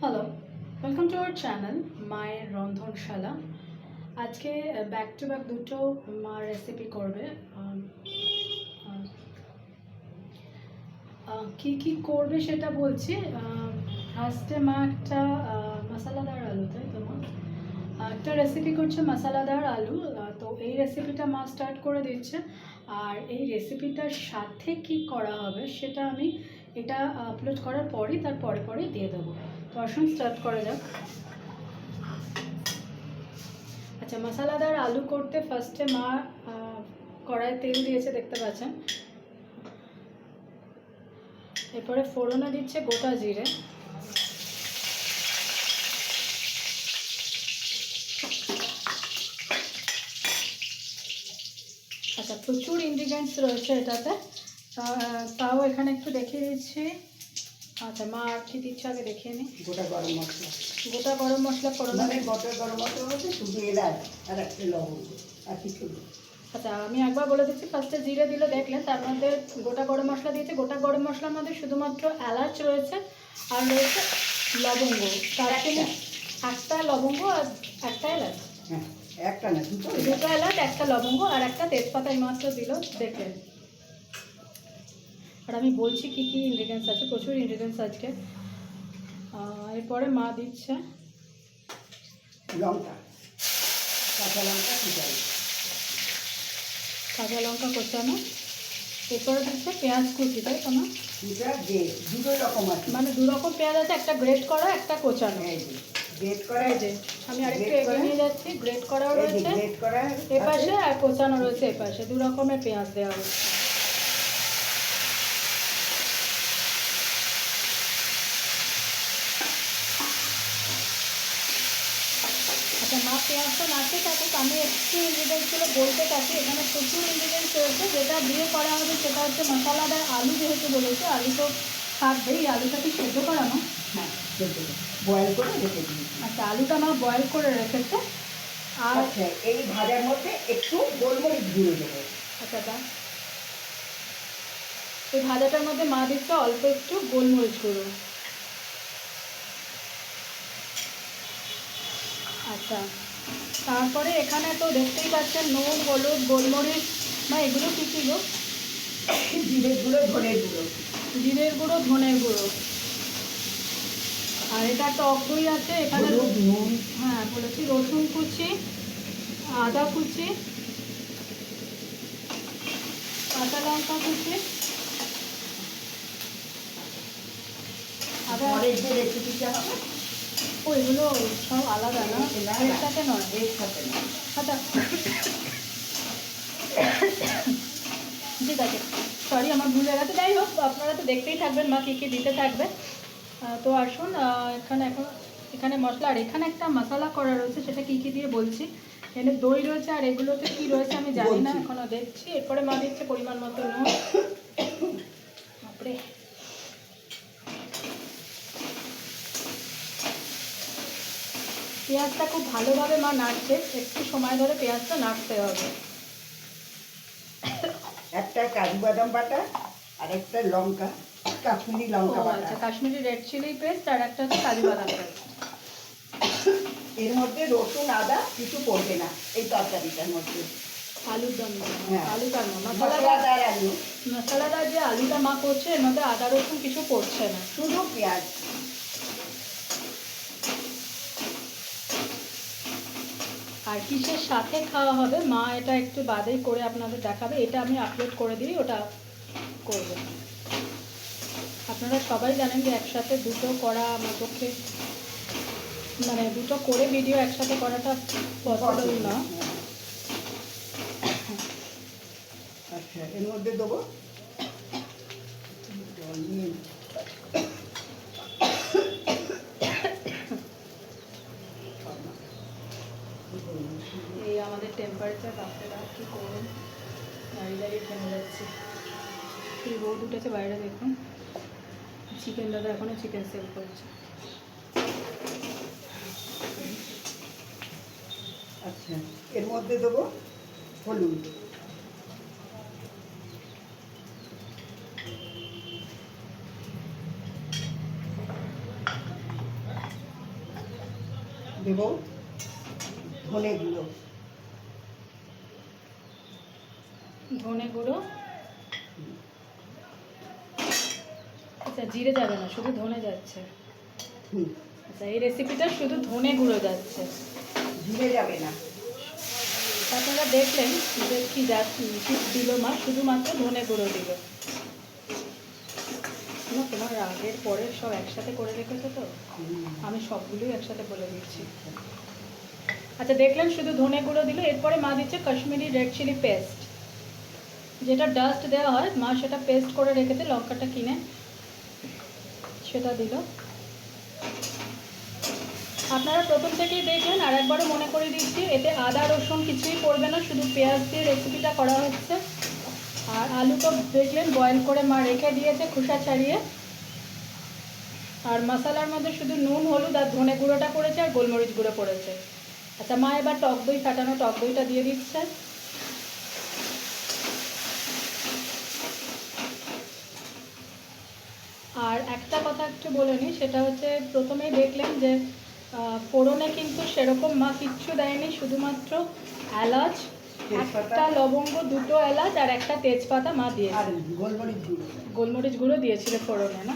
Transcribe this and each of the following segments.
Hello welcome to our channel মায়ের রন্ধনশালা আজকে ব্যাক টু ব্যাক দুটো মা রেসিপি করবে। আম, আম, আহ, কি কি করবে সেটা বলছি। ফার্স্টে মা একটা মশলাদার আলু তাই তো আহ, একটা রেসিপি করছে মশলাদার আলু। তো এই রেসিপিটা মা স্টার্ট করে দিচ্ছে। আর এই রেসিপিটার সাথে কি করা হবে সেটা আমি এটা আপলোড করার পরই তার পরে পরে দিয়ে দেবো। তো স্টার্ট করা যাক। আচ্ছা মশলাদার আলু করতে ফার্স্টে মা আহ, তেল দিয়েছে দেখতে পাচ্ছেন। এরপরে ফোড়নে দিচ্ছে গোটা জিরে। আচ্ছা প্রচুর ইনগ্রিডিয়েন্টস রয়েছে এটাতে। তাও এখানে একটু দেখিয়ে দিচ্ছি। আচ্ছা মা আর কি দিচ্ছে আগে দেখিয়ে নিই গোটা গরম মশলা। গোটা গরম মশলা ফোড়নে মানে গোটা গরম মশলা বলতে শুধু এলাচ আর একটা লবঙ্গ আর কিছু আচ্ছা আমি একবার বলে দিচ্ছি ফার্স্টে জিরে দিল দেখলেন তার মধ্যে গোটা গরম মশলা দিয়েছে। গোটা গরম মশলার মধ্যে শুধুমাত্র এলাচ রয়েছে আর রয়েছে লবঙ্গ। তার থেকে একটা লবঙ্গ আর একটা এলাচ। হ্যাঁ একটা না। দুটো এলাচ। একটা লবঙ্গ আর একটা তেজপাতা এই মাত্র দিল দেখলেন। আর আমি বলছি কি কি ইনগ্রিডিয়েন্টস আছে প্রচুর ইনগ্রিডিয়েন্টস আজকে। এরপরে মা দিচ্ছে। লঙ্কা। কাঁচা লঙ্কা কাঁচা লঙ্কা কোচানো। এরপরে দিচ্ছে পেঁয়াজ কুচি তাই তো না দুটো রকম আছে। মানে দু রকম পেঁয়াজ আছে একটা গ্রেট করা একটা কোচানো। গ্রেট করা যে আমি আরেকটু এগিয়ে নিয়ে যাচ্ছি গ্রেট করাও রয়েছে। গ্রেট করা এ পাশে আর কোচানো রয়েছে এপাশে দু রকমের পেঁয়াজ দেওয়া হচ্ছে আচ্ছা পেঁয়াজটা থাকুক আমি একটু ইনগ্রিডিয়েন্টসগুলো বলতে থাকি। এখানে প্রচুর ইনগ্রিডিয়েন্টস রয়েছে। যেটা দিয়ে করা হবে সেটা হচ্ছে মশলাদার আলু যেহেতু বলেছে আলু তো থাকবেই আলুটা কি সেদ্ধ করানো? হ্যাঁ বয়েল করে রেখে দিই আচ্ছা আলুটা আমার বয়েল করে রেখেছে। আর আচ্ছা এই ভাজার মধ্যে একটু গোলমরিচ গুঁড়ো দেবো। আচ্ছা দা এই ভাজাটার মধ্যে মা দিচ্ছে অল্প একটু গোলমরিচ গুঁড়ো। আচ্ছা। তারপরে এখানে তো দেখতেই পাচ্ছেন নুন হলুদ গোলমরিচ বা এগুলো কী গো জিরের গুঁড়ো ধনের গুঁড়ো। জিরের গুঁড়ো ধনের গুঁড়ো। আর এটা টক দই আছে এখানে হ্যাঁ বলেছি রসুন কুচি আদা কুচি কাঁচা লঙ্কা কুচি। যে রেসিপিটা হবে ও এগুলো সব আলাদা না। এর সাথে নয়? এর সাথে আচ্ছা। ঠিক আছে। সরি আমার ভুল গেছে। যাই হোক আপনারা তো দেখতেই থাকবেন মা কী কী দিতে থাকবে। তো আসুন এখানে এখন এখানে মশলা আর এখানে একটা মশলা করা রয়েছে সেটা কী কী দিয়ে বলছি? এখানে দই রয়েছে আর এগুলোতে কী রয়েছে আমি জানি না এখনও দেখছি। এরপরে মা দিচ্ছে পরিমাণ মতো নুন। বাপরে। পেঁয়াজটা খুব ভালোভাবে মা নাড়ছে একটু সময় ধরে পেঁয়াজটা নাড়তে হবে। একটা কাজু বাদাম বাটা আর একটা লঙ্কা কাশ্মীরি লঙ্কা বাটা আচ্ছা কাশ্মীরি রেড চিলি পেস্ট আর একটা হচ্ছে কাজু বাদাম পেস্ট। এর মধ্যে রসুন আদা কিছু পড়বে না এই তরকারিটার মধ্যে। আলুর দম হ্যাঁ। আলু কার মশলাদার মশলাদার আলু। মশলাদার যে আলুটা মা করছে এর মধ্যে আদা রসুন কিছু পড়ছে না। শুধু পেঁয়াজ। আর কিসের সাথে খাওয়া হবে? মা এটা একটু বাদেই করে আপনাদের দেখাবে। এটা আমি আপলোড করে দিই, ওটা করবে। আপনারা সবাই জানেন যে একসাথে দুটো করা আমার পক্ষে মানে দুটো করে ভিডিও একসাথে করাটা পসিবল না। আচ্ছা এর মধ্যে দেবো জল নিয়ে নিই। এই আমাদের টেম্পারেচার রাত্রেটা কী করুন দাঁড়িয়ে দাঁড়িয়ে থেমে যাচ্ছে? এই রোদ উঠেছে বাইরে দেখুন। চিকেন দাদা এখনও চিকেন সেল করছে। আচ্ছা এর মধ্যে দেবো হলুদ। দেব ধনে গুঁড়ো ধনে গুঁড়ো আচ্ছা জিরে যাবে না শুধু ধনে যাচ্ছে। আচ্ছা এই রেসিপিটা শুধু ধনে গুঁড়ো যাচ্ছে। জিরে যাবে না। আপনারা দেখলেন যে কি যা দিল মা শুধুমাত্র ধনে গুঁড়ো দিল। না তোমার আগের পরের সব একসাথে করে রেখেছো তো? আমি সবগুলোই একসাথে বলে দিচ্ছি। আচ্ছা দেখলেন শুধু ধনে গুঁড়ো দিল এরপরে মা দিচ্ছে কাশ্মীরি রেড চিলি পেস্ট যেটা ডাস্ট দেওয়া হয়, মা সেটা পেস্ট করে রেখেছে, লঙ্কাটা কিনে। সেটা দিল। আপনারা প্রথম থেকেই দেখলেন, আর একবারও মনে করে দিচ্ছি, এতে আদা, রসুন কিছুই পড়বে না, শুধু পেঁয়াজ দিয়ে রেসিপিটা করা হচ্ছে। আর আলু তো দেখলেন বয়েল করে মা রেখে দিয়েছে, খোসা ছাড়িয়ে। আর মশলার মধ্যে শুধু নুন, হলুদ আর ধনে গুঁড়োটা পড়েছে আর গোলমরিচ গুঁড়ো পড়েছে। আচ্ছা মা এবার টক দই ফাটানো, টক দইটা দিয়ে দিচ্ছে আর একটা কথা একটু বলে নিই সেটা হচ্ছে প্রথমেই দেখলেন যে ফোড়নে কিন্তু সেরকম মা কিচ্ছু দেয়নি শুধুমাত্র এলাচ একটা লবঙ্গ দুটো এলাচ আর একটা তেজপাতা মা দিয়েছে। গোলমরিচ গুঁড়ো। দিয়েছিল ফোড়নে না?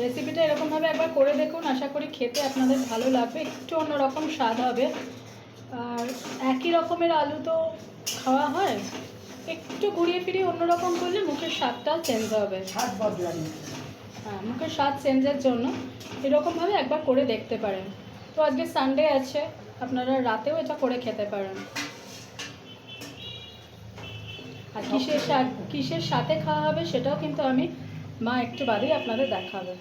রেসিপিটা এরকমভাবে একবার করে দেখুন আশা করি খেতে আপনাদের ভালো লাগবে একটু অন্যরকম স্বাদ হবে। আর একই রকমের আলু তো খাওয়া হয়। একটু ঘুরিয়ে ফিরিয়ে অন্যরকম করলে মুখের স্বাদটাও চেঞ্জ হবে। হ্যাঁ মুখের স্বাদ চেঞ্জের জন্য এরকমভাবে একবার করে দেখতে পারেন। তো আজকে সানডে আছে আপনারা রাতেও এটা করে খেতে পারেন। আর কিসের কিসের সাথে খাওয়া হবে সেটাও কিন্তু আমি মা একটু বাদেই আপনাদের দেখাবে।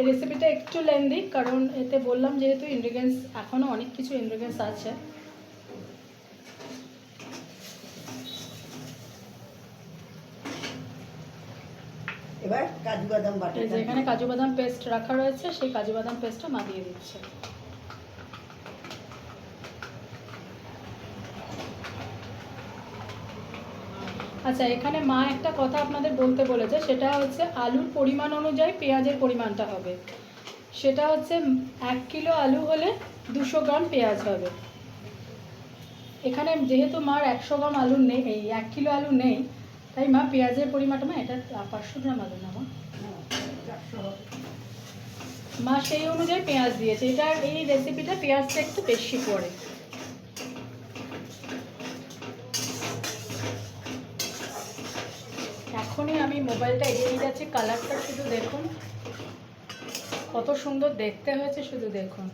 এই রেসিপিটা একটু লেন্দি কারণ এতে বললাম যেহেতু ইনগ্রিডিয়েন্টস এখনও অনেক কিছু ইনগ্রিডিয়েন্টস আছে। এবার কাজু বাদাম বাটা যেখানে এখানে কাজু বাদাম পেস্ট রাখা রয়েছে সেই কাজু বাদাম পেস্টটা মা দিয়ে দিচ্ছে। আচ্ছা এখানে মা একটা কথা আপনাদের বলতে বলেছে, সেটা হচ্ছে আলুর পরিমাণ অনুযায়ী পেঁয়াজের পরিমাণটা হবে। সেটা হচ্ছে এক কিলো আলু হলে দুশো গ্রাম পেঁয়াজ হবে। এখানে যেহেতু মার একশো গ্রাম আলু নেই, এই এক কিলো আলু নেই, তাই মা পেঁয়াজের পরিমাণটা, মা, এটা পাঁচশো গ্রাম আলু না, মা? মা সেই অনুযায়ী পেঁয়াজ দিয়েছে। এটা এই রেসিপিটা পেঁয়াজটা একটু বেশি পড়ে। এখনই আমি মোবাইলটা এগিয়ে যাচ্ছি। কালারটা শুধু দেখুন। কত সুন্দর দেখতে হয়েছে শুধু দেখুন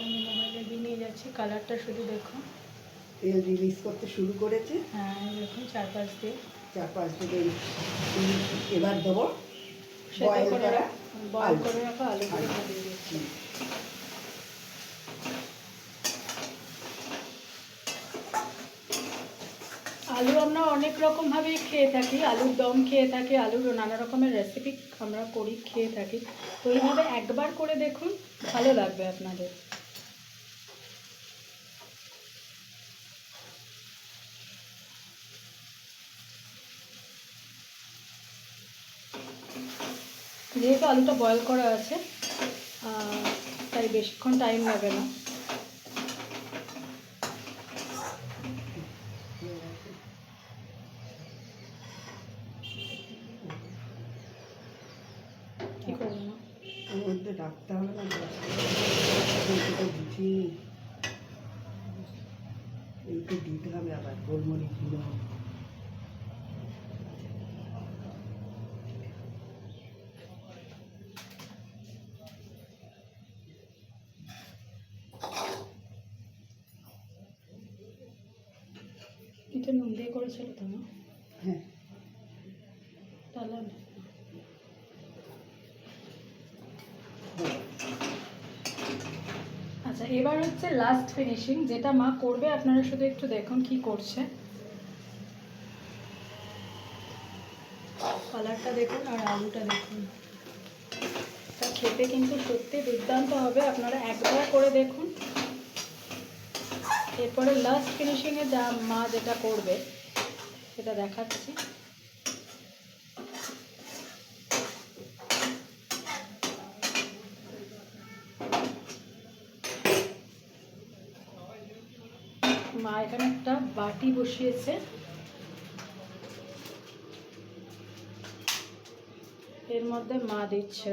আমি মোবাইলে এগিয়ে নিয়ে যাচ্ছি কালারটা শুধু দেখুন তেল রিলিজ করতে শুরু করেছে। হ্যাঁ দেখুন চারপাশ দিয়ে। চার পাঁচ দিকে এবার দেবো Boil করে করা বয়েল রাখা আলু। দিয়ে দিচ্ছি। আলু আমরা অনেক রকমভাবেই খেয়ে থাকি আলুর দম খেয়ে থাকি আলুর নানা রকমের রেসিপি আমরা করি খেয়ে থাকি। তো এইভাবে একবার করে দেখুন ভালো লাগবে আপনাদের। যেহেতু আলুটা বয়েল করা আছে তাই বেশিক্ষণ টাইম লাগে না। রাখতে হবে না দিতে হবে আবার, গোলমরিচ গুঁড়ো এটা দিয়ে তো না? হ্যাঁ। তাহলে আচ্ছা এবার হচ্ছে লাস্ট ফিনিশিং যেটা মা করবে আপনারা শুধু একটু দেখুন কি করছে। কালারটা দেখুন আর আলুটা দেখুন। তা খেতে কিন্তু সত্যি দুর্দান্ত হবে আপনারা একবার করে দেখুন। এরপরে লাস্ট ফিনিশিংয়ে যা মা যেটা করবে সেটা দেখাচ্ছি। মা এখানে একটা বাটি বসিয়েছে। এর মধ্যে মা দিচ্ছে।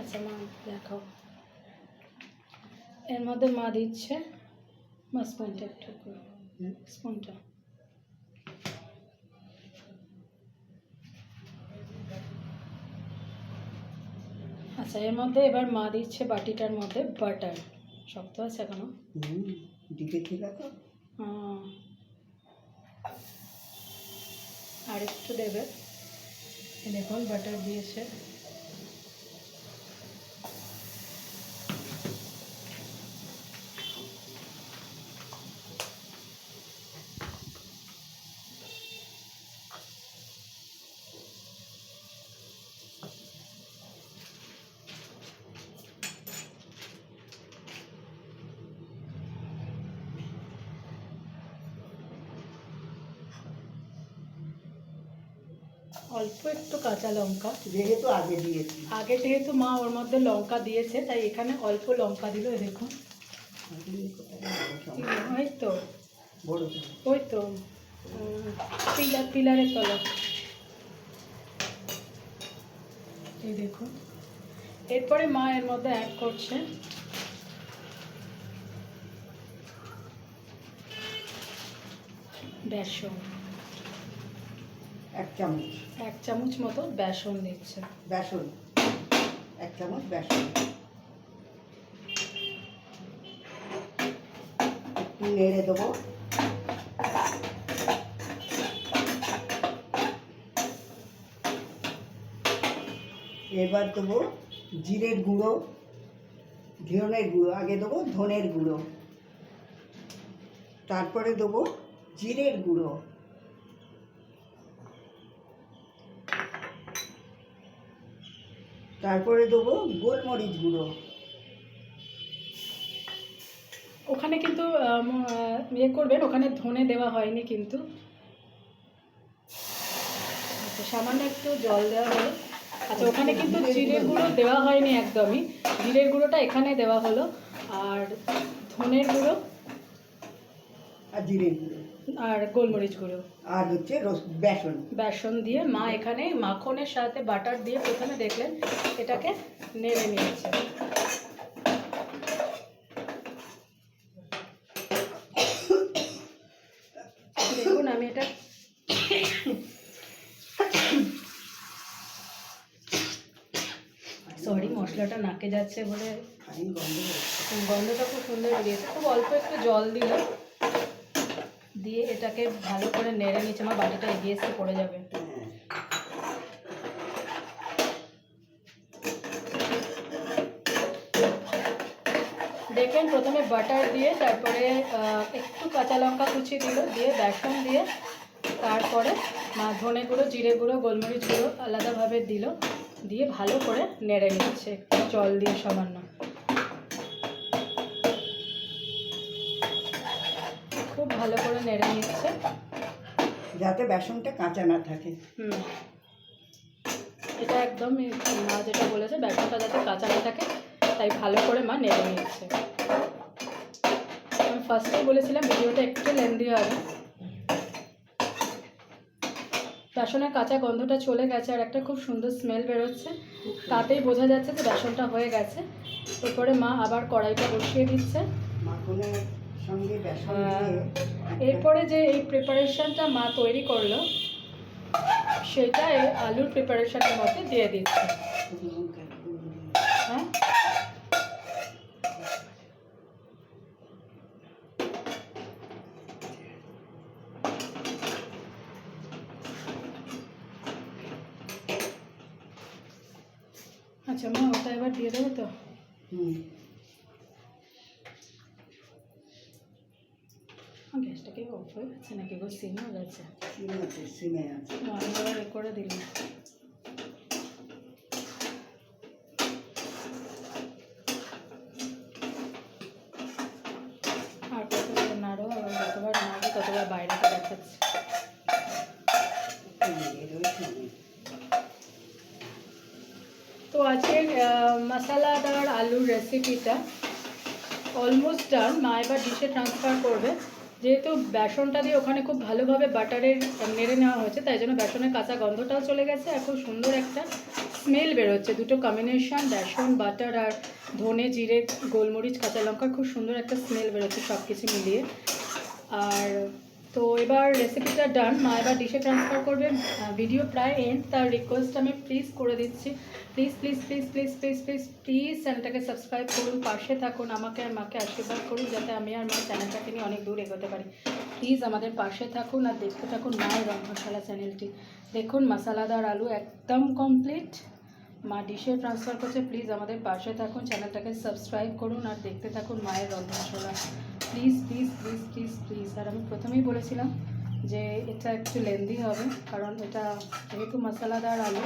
আচ্ছা মা দেখাও। এর মধ্যে মা দিচ্ছে মা স্পুনটা একটু। স্পুনটা। আচ্ছা এর মধ্যে এবার মা দিচ্ছে বাটিটার মধ্যে বাটার। শক্ত আছে এখনও। দিকে ঠিক আছে আহ, আর একটু দেবে। দেখুন বাটার দিয়েছে। অল্প একটু কাঁচা লঙ্কা। যেহেতু আগে দিয়েছি। আগে যেহেতু মা ওর মধ্যে লঙ্কা দিয়েছে তাই এখানে অল্প লঙ্কা দিল দেখুন। ওই তো। ওই তো। পিলার পিলারের তলা। এই দেখুন। এরপরে মা এর মধ্যে অ্যাড করছে। বেসন। এক চামচ। এক চামচ মতো বেসন দিচ্ছে। বেসন। এক চামচ বেসন। একটু নেড়ে দেবো। এবার দেবো জিরের গুঁড়ো ধনের গুঁড়ো আগে দেবো ধনের গুঁড়ো তারপরে দেবো জিরের গুঁড়ো। তারপরে দেবো গোলমরিচ গুঁড়ো। ওখানে কিন্তু ইয়ে করবেন ওখানে ধনে দেওয়া হয়নি কিন্তু। আচ্ছা সামান্য একটু জল দেওয়া হলো। আচ্ছা ওখানে কিন্তু জিরের গুঁড়ো দেওয়া হয়নি একদমই। জিরের গুঁড়োটা এখানে দেওয়া হলো। আর ধনের গুঁড়ো আর গুঁড়ো। আর গোলমরিচ গুঁড়ো। আর হচ্ছে বেসন। বেসন দিয়ে মা এখানে মাখনের সাথে বাটার দিয়ে প্রথমে দেখলেন এটাকে নেড়ে নিয়েছে। দেখুন আমি এটা সরি মশলাটা নাকে যাচ্ছে বলে। গন্ধটা খুব সুন্দর বেরিয়েছে। খুব অল্প একটু জল দিল দিয়ে এটাকে ভালো করে নেড়ে নিচ্ছে আমার বাটিটা এগিয়ে এসে পড়ে যাবে। দেখবেন প্রথমে বাটার দিয়ে, তারপরে একটু কাঁচা লঙ্কা কুচি দিল, দিয়ে বেসন দিয়ে, তারপরে ধনে গুঁড়ো, জিরে গুঁড়ো, গোলমরিচ গুঁড়ো আলাদাভাবে দিল, দিয়ে ভালো করে নেড়ে নিচ্ছে জল দিয়ে সামান্য। ভালো করে নেড়ে নিচ্ছে। যাতে বেসনটা কাঁচা না থাকে। হুম। এটা একদম মা যেটা বলেছে বেসনটা যাতে কাঁচা না থাকে তাই ভালো করে মা নেড়ে নিচ্ছে। আমি ফার্স্টেই বলেছিলাম ভিডিওটা একটু লেন্দি হবে। বেসনের কাঁচা গন্ধটা চলে গেছে আর একটা খুব সুন্দর স্মেল বেরোচ্ছে। তাতেই বোঝা যাচ্ছে যে বেসনটা হয়ে গেছে। এরপরে মা আবার কড়াইটা বসিয়ে দিচ্ছে। মাখনের সঙ্গে বেসন হ্যাঁ। এরপরে যে এই প্রিপারেশনটা মা তৈরি করল সেটা আলুর প্রিপারেশনের মধ্যে দিয়ে দিচ্ছে একটা লঙ্কা গুঁড়ো দিয়ে। হ্যাঁ আচ্ছা মা ওটা এবার দিয়ে দেবো তো হুম গ্যাসটা কি অফ হয়ে গেছে নাকি গো সিম সিমে আছে সিমে আছে। এ করে দিলাম। আর কতবার নাড়ো আবার যতবার নাড়ো ততবার বাইরেটা দেখাচ্ছে। তো আজকের মশলাদার আলুর রেসিপিটা অলমোস্ট ডান মা এবার ডিশে ট্রান্সফার করবে। যেহেতু বেসনটা দিয়ে ওখানে খুব ভালোভাবে বাটারের নেড়ে নেওয়া হয়েছে, তাই জন্য বেসনের কাঁচা গন্ধটাও চলে গেছে। খুব সুন্দর একটা স্মেল বেরোচ্ছে। দুটো কম্বিনেশন বেসন, বাটার আর ধনে, জিরে, গোলমরিচ, কাঁচা লঙ্কার খুব সুন্দর একটা স্মেল বেরোচ্ছে সব কিছু মিলিয়ে। আর তো এবার রেসিপিটা ডান মা এবার ডিশে ট্রান্সফার করবে। ভিডিও প্রায় এন্ড তার রিকোয়েস্ট আমি প্লিজ করে দিচ্ছি। Please please please please please please please চ্যানেলটাকে সাবস্ক্রাইব করুন, পাশে থাকুন, আমাকে আর মাকে আশীর্বাদ করুন, যাতে আমি আর মা চ্যানেলটাকে নিয়ে অনেক দূর এগোতে পারি। প্লিজ আমাদের পাশে থাকুন আর দেখতে থাকুন মায়ের রন্ধনশালা চ্যানেলটি দেখুন মশলাদার আলু একদম কমপ্লিট মা ডিশে ট্রান্সফার করছে প্লিজ আমাদের পাশে থাকুন চ্যানেলটাকে সাবস্ক্রাইব করুন আর দেখতে থাকুন মায়ের রন্ধনশালা please please please please please আর আমি প্রথমেই বলেছিলাম যে এটা একটু লেন্দি হবে কারণ এটা যেহেতু মশলাদার আলু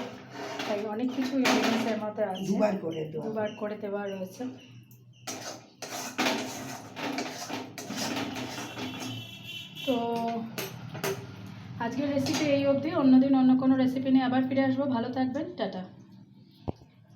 তাই অনেক কিছু ইনগ্রিডিয়েন্টস এর মধ্যে আছে। দুবার করে দুবার করে দেওয়া রয়েছে। তো আজকের রেসিপি এই অবধি। অন্যদিন অন্য কোনো রেসিপি নিয়ে আবার ফিরে আসব। ভালো থাকবেন। টাটা।